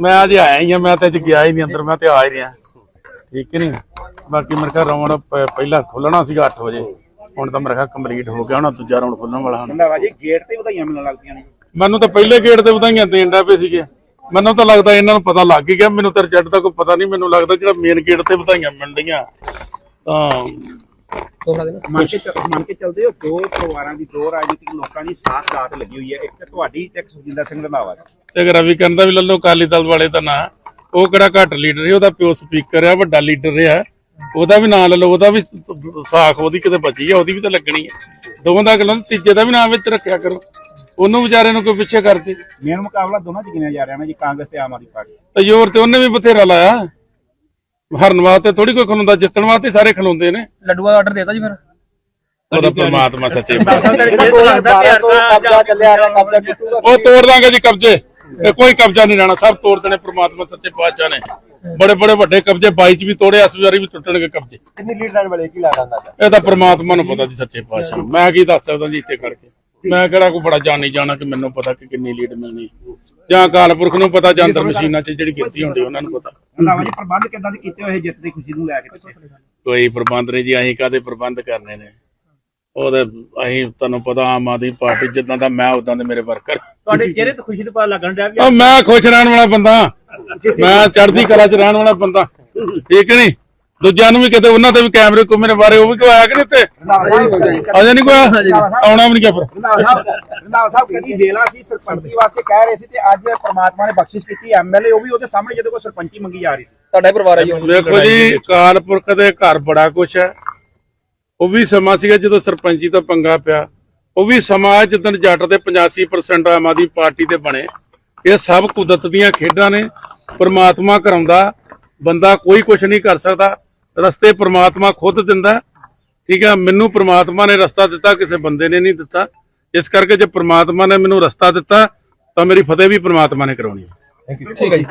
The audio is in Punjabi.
ਮੈਂ ਅਜੇ ਆਇਆ ਹੀ ਆ ਮੈਂ ਤੇ ਅੱਜ ਗਿਆ ਹੀ ਨਹੀਂ ਅੰਦਰ ਮੈਂ ਤੇ ਆ ਹੀ ਰਿਹਾ। ਠੀਕ ਨਹੀਂ? ਬਾਕੀ ਮੇਰੇ ਘਰ ਰਾਉਂਡ ਪਹਿਲਾਂ ਖੁੱਲਣਾ ਸੀਗਾ 8 ਵਜੇ। ਹੁਣ ਤਾਂ ਮੇਰੇ ਖਿਆਲ ਕੰਪਲੀਟ ਹੋ ਗਿਆ ਹੁਣ ਦੂਜਾ ਰਾਉਂਡ ਖੁੱਲਣ ਵਾਲਾ ਹੁਣ। ਰੰਧਾਵਾ ਜੀ ਗੇਟ ਤੇ ਵਧਾਈਆਂ ਮਿਲਣ ਲੱਗਦੀਆਂ ਨੇ। ਮੈਨੂੰ ਤਾਂ ਪਹਿਲੇ ਗੇਟ ਤੇ ਵਧਾਈਆਂ ਦੇਣ ਦਾ ਪਏ ਸੀਗੇ। ਮੈਨੂੰ ਤਾਂ ਲੱਗਦਾ ਇਹਨਾਂ ਨੂੰ ਪਤਾ ਲੱਗ ਹੀ ਗਿਆ ਮੈਨੂੰ ਤਾਂ ਰਿਜ਼ਲਟ ਦਾ ਕੋਈ ਪਤਾ ਨਹੀਂ ਮੈਨੂੰ ਲੱਗਦਾ ਜਿਹੜਾ ਮੇਨ ਗੇਟ ਤੇ ਵਧਾਈਆਂ ਮਿਲਣ ਡੀਆਂ ਤਾਂ ਮੰਨ ਕੇ ਮੰਨ ਕੇ ਚੱਲਦੇ ਹੋ ਦੋ ਪਰਿਵਾਰਾਂ ਦੀ ਦੋ ਰਾਜਨੀਤਿਕ ਲੋਕਾਂ ਦੀ ਸਾਥ ਦਾਤ ਲੱਗੀ ਹੋਈ ਹੈ। ਇੱਕ ਤਾਂ ਤੁਹਾਡੀ ਤੇ ਇੱਕ ਸੁਖਜਿੰਦਰ ਸਿੰਘ ਰੰਧਾਵਾ ਦੀ ਤੇ ਅਗਰ ਰਵੀ ਕਰਨ ਦਾ ਵੀ ਲੱਲੋ ਅਕਾਲੀ ਦਲ ਵਾਲੇ ਦਾ ਨਾਂ। ਉਹ ਕਿਹੜਾ ਘੱਟ ਲੀਡਰ ਹੈ ਉਹਦਾ ਪਿਓ ਸਪੀਕਰ ਆ ਵੱਡਾ ਲੀਡਰ ਆ ਉਹਦਾ ਵੀ ਨਾਂ ਲੈ ਲਓ ਉਹਦਾ ਵੀ ਸਾਖ ਉਹਦੀ ਕਿਤੇ ਬਚੀ ਆ ਉਹਦੀ ਵੀ ਤਾਂ ਲੱਗਣੀ ਹੈ ਦੋਵਾਂ ਦਾ ਗੱਲਾਂ ਤੀਜੇ ਦਾ ਵੀ ਨਾਮ ਵਿੱਚ ਰੱਖਿਆ ਕਰੋ। ਉਹਨੂੰ ਵਿਚਾਰੇ ਨੂੰ ਕੋਈ ਪਿੱਛੇ ਕਰਕੇ ਮੇਨ ਮੁਕਾਬਲਾ ਦੋਨਾਂ ਚ ਗਿਣਿਆ ਜਾ ਰਿਹਾ ਨਾ ਜੀ ਕਾਂਗਰਸ ਤੇ ਆਮ ਆਦਮੀ ਪਾਰਟੀ। ਤੇ ਜ਼ੋਰ ਤੇ ਉਹਨੇ ਵੀ ਬਥੇਰਾ ਲਾਇਆ। ਹਰਨ ਵਾਸਤੇ ਥੋੜੀ ਕੋਈ ਖਲੋਂਦਾ ਜਿੱਤਣ ਵਾਸਤੇ ਸਾਰੇ ਖਲੋਂਦੇ ਨੇ। ਲੱਡੂਆ ਆਰਡਰ ਦੇਤਾ ਜੀ ਫਿਰ। ਉਹਦਾ ਪ੍ਰਮਾਤਮਾ ਸੱਚੇ ਕਬਜ਼ਾ ਚੱਲਿਆ ਰਿਹਾ ਕਬਜ਼ਾ ਟੁੱਟੂਗਾ ਉਹ ਤੋੜ ਦਾਂਗੇ ਜੀ ਕਬਜ਼ੇ। ਇਹ ਕੋਈ ਕਬਜ਼ਾ ਨਹੀਂ ਰਹਿਣਾ ਸਭ ਤੋੜ ਦੇਣੇ ਪ੍ਰਮਾਤਮਾ ਸੱਚੇ ਪਾਤਸ਼ਾਹ ਨੇ। ਬੜੇ ਬੜੇ ਵੱਡੇ ਕਬਜ਼ੇ 22 ਚ ਵੀ ਤੋੜੇ ਇਸ ਵਾਰੀ ਵੀ ਟੁੱਟਣਗੇ ਕਬਜ਼ੇ। ਕਿੰਨੀ ਲੀਡ ਲੈਣ ਵਾਲੇ ਕੀ ਅੰਦਾਜ਼ਾ ਇਹ ਤਾਂ ਪ੍ਰਮਾਤਮਾ ਨੂੰ ਪਤਾ ਜੀ ਸੱਚੇ ਪਾਤਸ਼ਾਹ। ਮੈਂ ਕੀ ਦੱਸ ਸਕਦਾ ਜੀ ਇੱਥੇ ਖੜ ਕੇ? ਮੈਂ ਕਿਹੜਾ ਕੋਈ ਬੜਾ ਜਾਣੀ ਜਾਣਾ ਕਿ ਮੈਨੂੰ ਪਤਾ ਕਿ ਕਿੰਨੀ ਲੀਡ ਮਿਲਣੀ। ਜਾਂ ਅਕਾਲ ਪੁਰਖ ਨੂੰ ਪਤਾ ਜਾਂ ਅੰਦਰ ਮਸ਼ੀਨਾਂ 'ਚ ਜਿਹੜੀ ਕੀਤੀ ਹੁੰਦੀ ਉਹਨਾਂ ਨੂੰ ਪਤਾ। ਰੰਧਾਵਾ ਜੀ ਪ੍ਰਬੰਧ ਕਿੱਦਾਂ ਦੇ ਕੀਤੇ ਹੋਏ ਜਿੱਤ ਦੀ ਖੁਸ਼ੀ ਨੂੰ ਲੈ ਕੇ ਕੋਈ ਪ੍ਰਬੰਧ ਨਹੀਂ ਜੀ ਅਸੀਂ ਕਾਦੇ ਪ੍ਰਬੰਧ ਕਰਨੇ ਨੇ? ਉਹਦੇ ਅਸੀਂ ਤੁਹਾਨੂੰ ਪਤਾ ਆਮ ਆਦਮੀ ਪਾਰਟੀ ਜਿੱਦਾਂ ਦਾ ਮੈਂ ਉਦਾਂ ਦੇ ਮੇਰੇ ਵਰਕਰ। ਤੁਹਾਡੇ ਚਿਹਰੇ ਤੇ ਖੁਸ਼ੀ ਦਾ ਪਤਾ ਲੱਗਣ ਡਿਆ ਵੀ ਉਹ ਮੈਂ ਖੁਸ਼ ਰਹਿਣ ਵਾਲਾ ਬੰਦਾ। ਮੈਂ ਚੜ੍ਹਦੀ ਕਲਾ 'ਚ ਰਹਿਣ ਵਾਲਾ ਬੰਦਾ। ਠੀਕ ਨਹੀਂ ਦੂਜਿਆਂ ਨੂੰ ਵੀ ਕਿਤੇ ਉਹਨਾਂ ਤੇ ਵੀ ਕੈਮਰੇ ਕੁਮਰੇ ਬਾਰੇ ਉਹ ਵੀ ਕੋਈ ਆਇਆ ਕਿ ਨਹੀਂ ਇੱਥੇ ਅਜੇ ਨਹੀਂ ਕੋਈ? ਆਉਣਾ ਵੀ ਨਹੀਂ ਗਿਆ ਫਿਰ। ਰੰਧਾਵਾ ਸਾਹਿਬ ਕਦੀ ਵੇਲਾ ਸੀ ਸਰਪੰਚੀ ਵਾਸਤੇ ਕਹਿ ਰਹੇ ਸੀ ਤੇ ਅੱਜ ਪ੍ਰਮਾਤਮਾ ਨੇ ਬਖਸ਼ਿਸ਼ ਕੀਤੀ ਐਮਐਲਏ ਉਹ ਵੀ ਉਹਦੇ ਸਾਹਮਣੇ ਜਦੋਂ ਕੋਈ ਸਰਪੰਚੀ ਮੰਗੀ ਜਾ ਰਹੀ ਸੀ। ਤੁਹਾਡਾ ਪਰਿਵਾਰ ਹੈ ਜੀ ਵੇਖੋ ਜੀ ਅਕਾਲ ਪੁਰਖ ਦੇ ਘਰ ਬੜਾ ਕੁਛ ਹੈ। ਉਹ ਵੀ ਸਮਾਂ ਸੀਗਾ ਜਦੋਂ ਸਰਪੰਚੀ ਤੋਂ ਪੰਗਾ ਪਿਆ। ਉਹ ਵੀ ਸਮਾਂ ਜਦੋਂ ਜੱਟ ਦੇ 85% ਆਮ ਆਦਮੀ ਪਾਰਟੀ ਦੇ ਬਣੇ। ਇਹ ਸਭ ਕੁਦਰਤ ਦੀਆਂ ਖੇਡਾਂ ਨੇ। ਪ੍ਰਮਾਤਮਾ ਕਰਾਉਂਦਾ, ਬੰਦਾ ਕੋਈ ਕੁਛ ਨਹੀਂ ਕਰ ਸਕਦਾ। ਰਸਤੇ ਪ੍ਰਮਾਤਮਾ ਖੁਦ ਦਿੰਦਾ। ਠੀਕ ਹੈ, ਮੈਨੂੰ ਪ੍ਰਮਾਤਮਾ ਨੇ ਰਸਤਾ ਦਿੱਤਾ, ਕਿਸੇ ਬੰਦੇ ਨੇ ਨਹੀਂ ਦਿੱਤਾ। ਇਸ ਕਰਕੇ ਜੇ ਪ੍ਰਮਾਤਮਾ ਨੇ ਮੈਨੂੰ ਰਸਤਾ ਦਿੱਤਾ, ਤਾਂ ਮੇਰੀ ਫਤਿਹ ਵੀ ਪ੍ਰਮਾਤਮਾ ਨੇ ਕਰਾਉਣੀ ਹੈ। ਠੀਕ ਹੈ ਜੀ